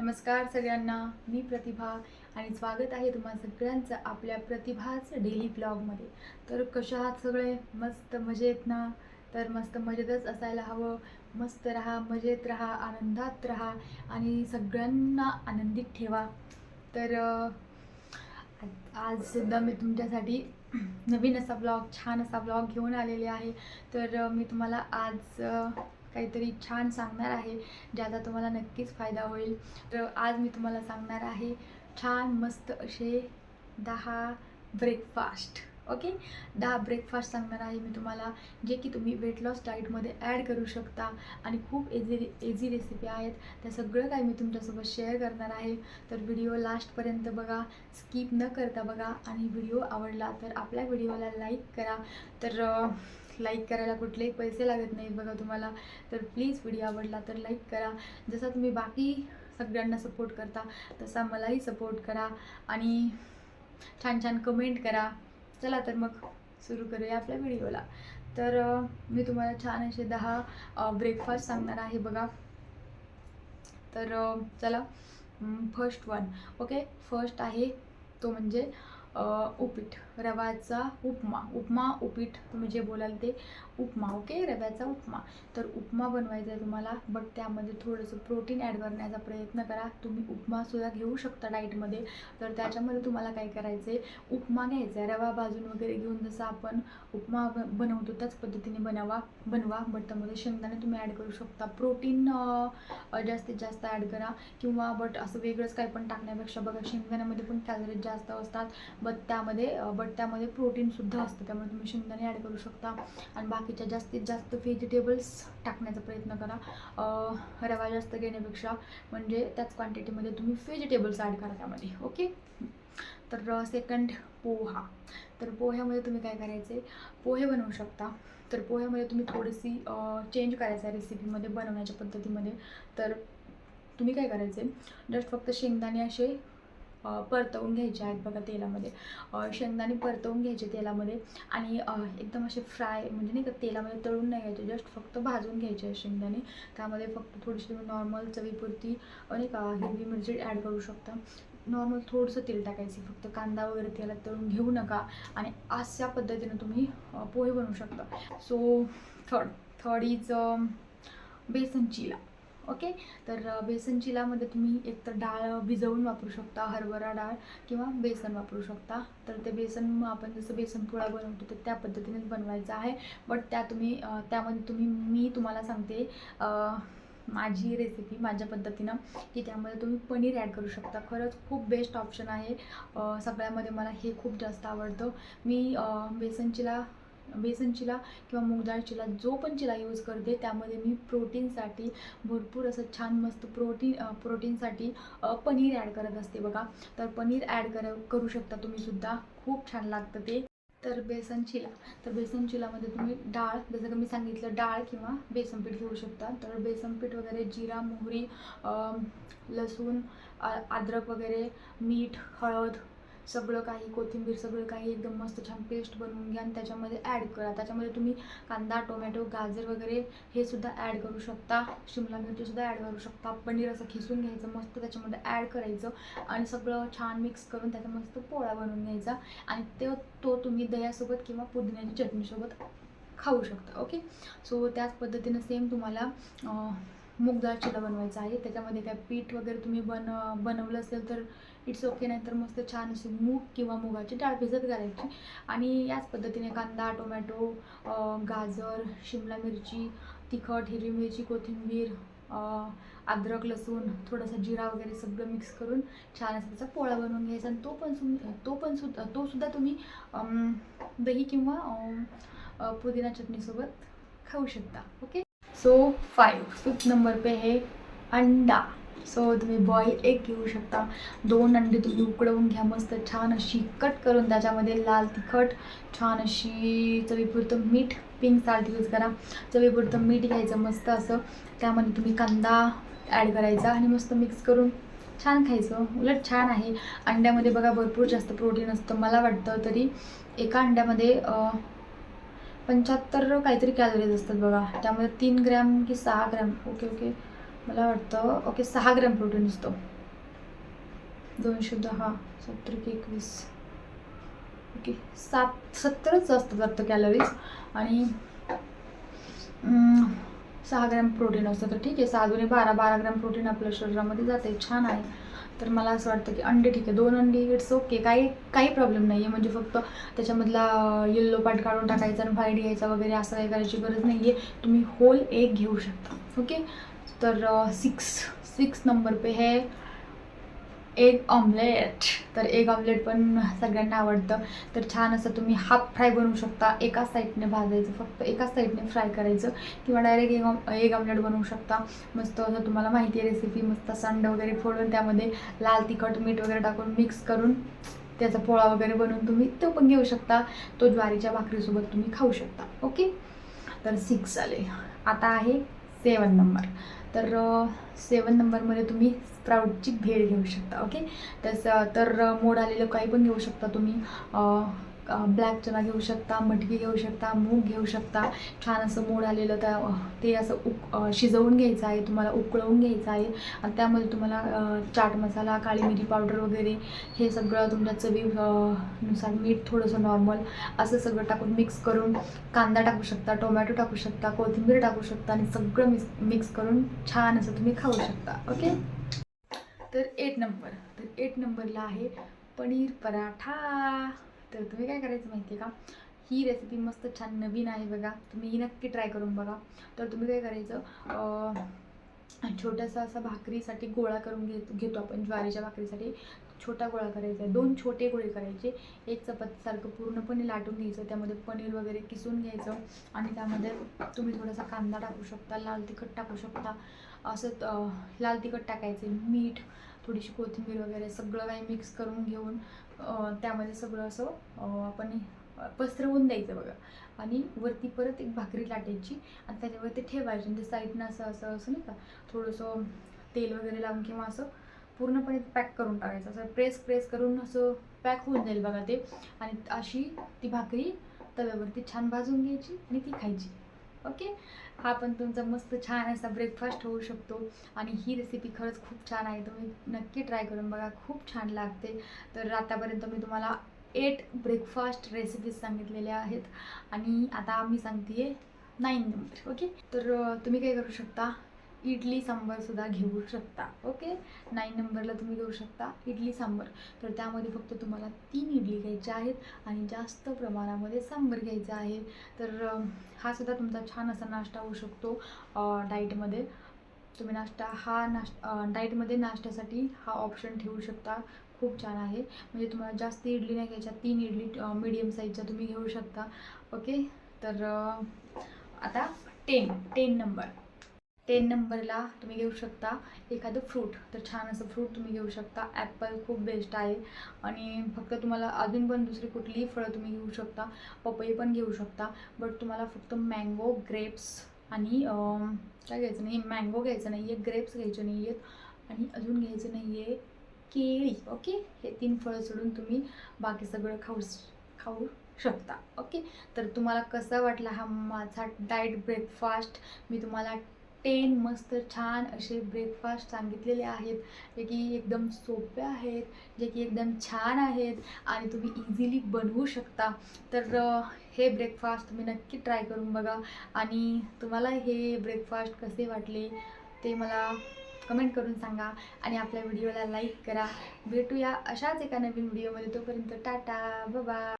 नमस्कार सगळ्यांना मी प्रतिभा आणि स्वागत आहे तुम्हा सगळ्यांचं आपल्या प्रतिभाच डेली ब्लॉगमध्ये तर कशा आहात सगळे? मस्त मजेत ना? तर मस्त मजेतच असायला हवं. मस्त राहा मजेत राहा आनंदात राहा आणि सगळ्यांना आनंदित ठेवा. तर आजसुद्धा आज- सुद्धा मी तुमच्यासाठी नवीन असा ब्लॉग छान असा ब्लॉग घेऊन आलेले आहे. तर मी तुम्हाला आज काहीतरी छान सांगणार आहे ज्याचा तुम्हाला नक्कीच फायदा होईल. तर आज मी तुम्हाला सांगणार आहे छान मस्त असे दहा ब्रेकफास्ट ओके दहा ब्रेकफास्ट सांगणार आहे मी तुम्हाला जे की तुम्ही वेट लॉस डाईटमध्ये ॲड करू शकता. आणि खूप एझी एझी रेसिपी आहेत. त्या सगळं काही मी तुमच्यासोबत शेअर करणार आहे. तर व्हिडिओ लास्टपर्यंत बघा स्किप न करता बघा. आणि व्हिडिओ आवडला तर आपल्या व्हिडिओला लाईक करा. तर लाईक करायला कुठलेही पैसे लागत नाहीत बघा तुम्हाला. तर प्लीज व्हिडिओ आवडला तर लाईक करा. जसा तुम्ही बाकी सगळ्यांना सपोर्ट करता तसा मलाही सपोर्ट करा. आणि छान छान कमेंट करा. चला तर मग सुरू करूया आपल्या व्हिडिओला. तर मी तुम्हाला छान असे दहा ब्रेकफास्ट सांगणार आहे बघा. तर चला. फर्स्ट वन ओके फर्स्ट आहे तो म्हणजे अं, उपीट. रव्याचा उपमा उपमा उपीट तुम्ही जे बोलाल ते उपमा ओके रव्याचा उपमा. तर उपमा बनवायचा आहे तुम्हाला बट त्यामध्ये थोडंसं प्रोटीन ॲड करण्याचा प्रयत्न करा. तुम्ही उपमासुद्धा घेऊ शकता डाईटमध्ये तर त्याच्यामध्ये तुम्हाला काय करायचं आहे उपमा घ्यायचा आहे. रवा भाजून वगैरे घेऊन जसं आपण उपमा बनवतो त्याच पद्धतीने बनवा बनवा. बट त्यामध्ये शेंगदाणे तुम्ही ॲड करू शकता. प्रोटीन जास्तीत जास्त ॲड करा. किंवा बट असं वेगळंच काही पण टाकण्यापेक्षा बघा शेंगदाण्यामध्ये पण कॅलरीज जास्त असतात. बट त्यामध्ये बट त्यामध्ये प्रोटीनसुद्धा असतं. त्यामुळे तुम्ही शेंगदाणे ॲड करू शकता. आणि बाकीच्या जास्तीत जास्त व्हेजिटेबल्स टाकण्याचा प्रयत्न करा. रवा जास्त घेण्यापेक्षा म्हणजे त्याच क्वांटिटीमध्ये तुम्ही व्हेजिटेबल्स ॲड करा त्यामध्ये. ओके तर सेकंड पोहा. तर पोह्यामध्ये तुम्ही काय करायचे? पोहे बनवू शकता. तर पोह्यामध्ये तुम्ही थोडीशी चेंज करायचं आहे रेसिपीमध्ये बनवण्याच्या पद्धतीमध्ये. तर तुम्ही काय करायचे? जस्ट फक्त शेंगदाणे असे परतवून घ्यायचे आहेत बघा तेलामध्ये. शेंगदाणे परतवून घ्यायचे तेलामध्ये आणि एकदम असे फ्राय म्हणजे नाही का तेलामध्ये तळून नाही घ्यायचे जस्ट फक्त भाजून घ्यायचे शेंगदाणे. त्यामध्ये फक्त थोडीशी तुम्ही नॉर्मल चवीपुरती नाही का हिरवी मिरची ॲड करू शकता. नॉर्मल थोडंसं तेल टाकायचं फक्त कांदा वगैरे तेलात तळून घेऊ नका आणि अशा पद्धतीनं तुम्ही पोहे बनवू शकता. So third third is besan chila okay? तर बेसन चिलामध्ये तुम्ही एकतर डाळ भिजवून वापरू शकता हरभरा डाळ किंवा बेसन वापरू शकता. तर ते बेसन मग आपण जसं बेसन पोळा बनवतो तर त्या पद्धतीनेच बनवायचं आहे. बट त्या तुम्ही त्यामध्ये तुम्ही मी तुम्हाला सांगते माझी रेसिपी माझ्या पद्धतीनं की त्यामध्ये तुम्ही पनीर ॲड करू शकता. खरंच खूप बेस्ट ऑप्शन आहे. सगळ्यामध्ये मला हे खूप जास्त आवडतं. मी बेसनचीला बेसन चिला किंवा मूगडाळ चिला जो पण चिला यूज करते त्यामध्ये मी प्रोटीनसाठी भरपूर असं छान मस्त प्रोटीन प्रोटीनसाठी पनीर ॲड करत असते बघा. तर पनीर ॲड कर करू शकता तुम्ही सुद्धा. खूप छान लागतं ते. तर बेसन चिला तर बेसन चिलामध्ये तुम्ही डाळ जसं की मी सांगितलं डाळ किंवा बेसन पीठ घेऊ शकता. तर बेसन पीठ वगैरे जिरा मोहरी लसूण आ- अद्रक वगैरे मीठ हळद सगळं काही कोथिंबीर सगळं काही एकदम मस्त छान पेस्ट बनवून घ्या आणि त्याच्यामध्ये ॲड करा. त्याच्यामध्ये तुम्ही कांदा टोमॅटो गाजर वगैरे हे सुद्धा ॲड करू शकता. शिमला मिरचीसुद्धा ॲड करू शकता. पनीर असं खिसून घ्यायचं मस्त त्याच्यामध्ये ॲड करायचं आणि सगळं छान मिक्स करून त्याचा मस्त पोळा बनवून घ्यायचा आणि ते तो तुम्ही दह्यासोबत किंवा पुदिन्याची चटणीसोबत खाऊ शकता. ओके सो त्याच पद्धतीनं सेम तुम्हाला मूग डाळ चिला बनवायचा आहे. त्याच्यामध्ये काय पीठ वगैरे तुम्ही बन बनवलं असेल तर इट्स ओके नाही तर मस्त छान अशी मूग किंवा मुगाची डाळ भिजत घालायची. आणि याच पद्धतीने कांदा टोमॅटो गाजर शिमला मिरची तिखट हिरवी मिरची कोथिंबीर अद्रक लसूण थोडासा जिरा वगैरे सगळं मिक्स करून छान असा त्याचा पोळा बनवून घ्यायचा. आणि तो पण सु तो पण सुद्धा तो सुद्धा तुम्ही दही किंवा पुदिना चटणीसोबत खाऊ शकता. Okay so five fifth number पे हे अंडा. सो तुम्ही बॉईल एक घेऊ शकता. दोन अंडे तुम्ही उकडवून घ्या मस्त. छान अशी कट करून त्याच्यामध्ये लाल तिखट छान अशी चवीपुरतं मीठ पिंक साल्ट यूज करा. चवीपुरतं मीठ घ्यायचं मस्त असं. त्यामध्ये तुम्ही कांदा ॲड करायचा आणि मस्त मिक्स करून छान खायचं. उलट छान आहे. अंड्यामध्ये बघा भरपूर जास्त प्रोटीन असतं. मला वाटतं तरी एका अंड्यामध्ये पंच्याहत्तर काहीतरी कॅलरीज असतात बघा. त्यामध्ये तीन ग्रॅम की सहा ग्रॅम ओके ओके मला वाटतं ओके सहा ग्रॅम प्रोटीन असतो. दोनशे दहा सत्तर की एकवीस. ओके सात सत्तरच असतात वाटतं कॅलरीज आणि सहा ग्रॅम प्रोटीन असतं तर ठीक आहे. सहा दोन्ही बारा बारा ग्रॅम प्रोटीन आपल्या शरीरामध्ये जाते. छान आहे. तर मला असं वाटतं की अंडे ठीक आहे. दोन अंडी इट्स ओके काही काही प्रॉब्लेम नाही आहे म्हणजे फक्त त्याच्यामधला येल्लो पार्ट काढून टाकायचा आणि व्हाईट घ्यायचा वगैरे असं काही करायची गरज नाही आहे तुम्ही होल एक घेऊ शकता. ओके तर सिक्स सिक्स नंबर पे है एग ऑमलेट तर एग ऑमलेट पण सगळ्यांना आवडतं. तर छान असं तुम्ही हाफ फ्राय बनवू शकता. एकाच साईडने भाजायचं फक्त एकाच साईडने फ्राय करायचं. किंवा डायरेक्ट एग ऑम एग ऑमलेट बनवू शकता. मस्त असं तुम्हाला माहिती आहे रेसिपी मस्त संड वगैरे फोडून त्यामध्ये लाल तिखट मीठ वगैरे टाकून मिक्स करून त्याचा पोळा वगैरे बनवून तुम्ही तो पण घेऊ शकता. तो ज्वारीच्या भाकरीसोबत तुम्ही खाऊ शकता. ओके तर सिक्स आले. आता आहे सेवन नंबर तर सेवन नंबरमध्ये तुम्ही स्प्राऊटची भेळ घेऊ शकता ओके तसं तर मोड आलेलं काही पण घेऊ शकता तुम्ही. ब्लॅक चना घेऊ शकता मटकी घेऊ शकता मूग घेऊ शकता. छान असं मोड आलेलं त्या ते असं उक शिजवून घ्यायचं आहे तुम्हाला उकळवून घ्यायचं आहे. आणि त्यामध्ये तुम्हाला चाट मसाला काळी मिरी पावडर वगैरे हे सगळं तुमच्या चवी नुसार मीठ थोडंसं नॉर्मल असं सगळं टाकून मिक्स करून कांदा टाकू शकता टोमॅटो टाकू शकता कोथिंबीर टाकू शकता आणि सगळं मिक्स मिक्स करून छान असं तुम्ही खाऊ शकता. ओके तर एट नंबर तर एट नंबरला आहे पनीर पराठा. तर तुम्ही काय करायचं माहिती आहे का? ही रेसिपी मस्त छान नवीन आहे बघा. तुम्ही ही नक्की ट्राय करून बघा. तर तुम्ही काय करायचं छोटासा असा भाकरीसाठी गोळा करून घेत घेतो आपण ज्वारीच्या भाकरीसाठी. छोटा गोळा करायचा आहे. दोन छोटे गोळे करायचे. एक चपातीसारखं पूर्णपणे लाटून घ्यायचं. त्यामध्ये पनीर वगैरे किसून घ्यायचं. आणि त्यामध्ये तुम्ही थोडासा कांदा टाकू शकता लाल तिखट टाकू शकता. असं लाल तिखट टाकायचे मीठ थोडीशी कोथिंबीर वगैरे सगळं काही मिक्स करून घेऊन त्यामध्ये सगळं असं आपण पसरवून द्यायचं बघा. आणि वरती परत एक भाकरी लाटायची आणि त्याच्यावरती ठेवायची. आणि ते साईडनं असं असं असं नाही का थोडंसं तेल वगैरे लावून किंवा असं पूर्णपणे पॅक करून टाकायचं. असं प्रेस प्रेस करून असं पॅक होऊन जाईल बघा ते. आणि अशी ती भाकरी तव्यावरती छान भाजून घ्यायची आणि ती खायची. ओके हा पण तुमचा मस्त छान असा ब्रेकफास्ट होऊ शकतो. आणि ही रेसिपी खरंच खूप छान आहे. तुम्ही नक्की ट्राय करून बघा. खूप छान लागते. तर आतापर्यंत मी तुम्हाला एट ब्रेकफास्ट रेसिपीज सांगितलेल्या आहेत. आणि आता मी सांगते नाईन नंबर ओके तर तुम्ही काय करू शकता? इडली सांबारसुद्धा घेऊ शकता ओके नाईन नंबरला तुम्ही घेऊ शकता इडली सांबार. तर त्यामध्ये फक्त तुम्हाला तीन इडली घ्यायच्या आहेत आणि जास्त प्रमाणामध्ये सांबार घ्यायचा आहे. तर हा सुद्धा तुमचा छान असा नाश्ता होऊ शकतो डाईटमध्ये तुम्ही नाश्ता हा नाश डाईटमध्ये नाश्त्यासाठी हा ऑप्शन ठेवू शकता. खूप छान आहे. म्हणजे तुम्हाला जास्त इडली नाही घ्यायच्या तीन इडली मिडियम साईजच्या तुम्ही घेऊ शकता ओके तर आता टेन टेन नंबर टेन नंबरला तुम्ही घेऊ शकता. एखादं फ्रूट तर छान असं फ्रूट तुम्ही घेऊ शकता. ॲपल खूप बेस्ट आहे. आणि फक्त तुम्हाला अजून पण दुसरी कुठलीही फळं तुम्ही घेऊ शकता. पपई पण घेऊ शकता. बट तुम्हाला फक्त मँगो ग्रेप्स आणि काय घ्यायचं नाही मँगो घ्यायचं नाही आहे ग्रेप्स घ्यायचे नाही आहेत आणि अजून घ्यायचं नाही आहे केळी ओके हे तीन फळं सोडून तुम्ही बाकी सगळं खाऊ खाऊ शकता ओके तर तुम्हाला कसा वाटला हा माझा डाएट ब्रेकफास्ट मी तुम्हाला टेन मस्त छान असे ब्रेकफास्ट सांगितलेले आहेत. जे की एकदम सोपे आहेत जे की एकदम छान आहेत आणि तुम्ही इझिली बनवू शकता. तर हे ब्रेकफास्ट तुम्ही नक्की ट्राय करून बघा. आणि तुम्हाला हे ब्रेकफास्ट कसे वाटले ते मला कमेंट करून सांगा. आणि आपल्या व्हिडिओला लाईक करा. भेटूया अशाच एका नवीन व्हिडिओमध्ये तोपर्यंत टाटा बाबा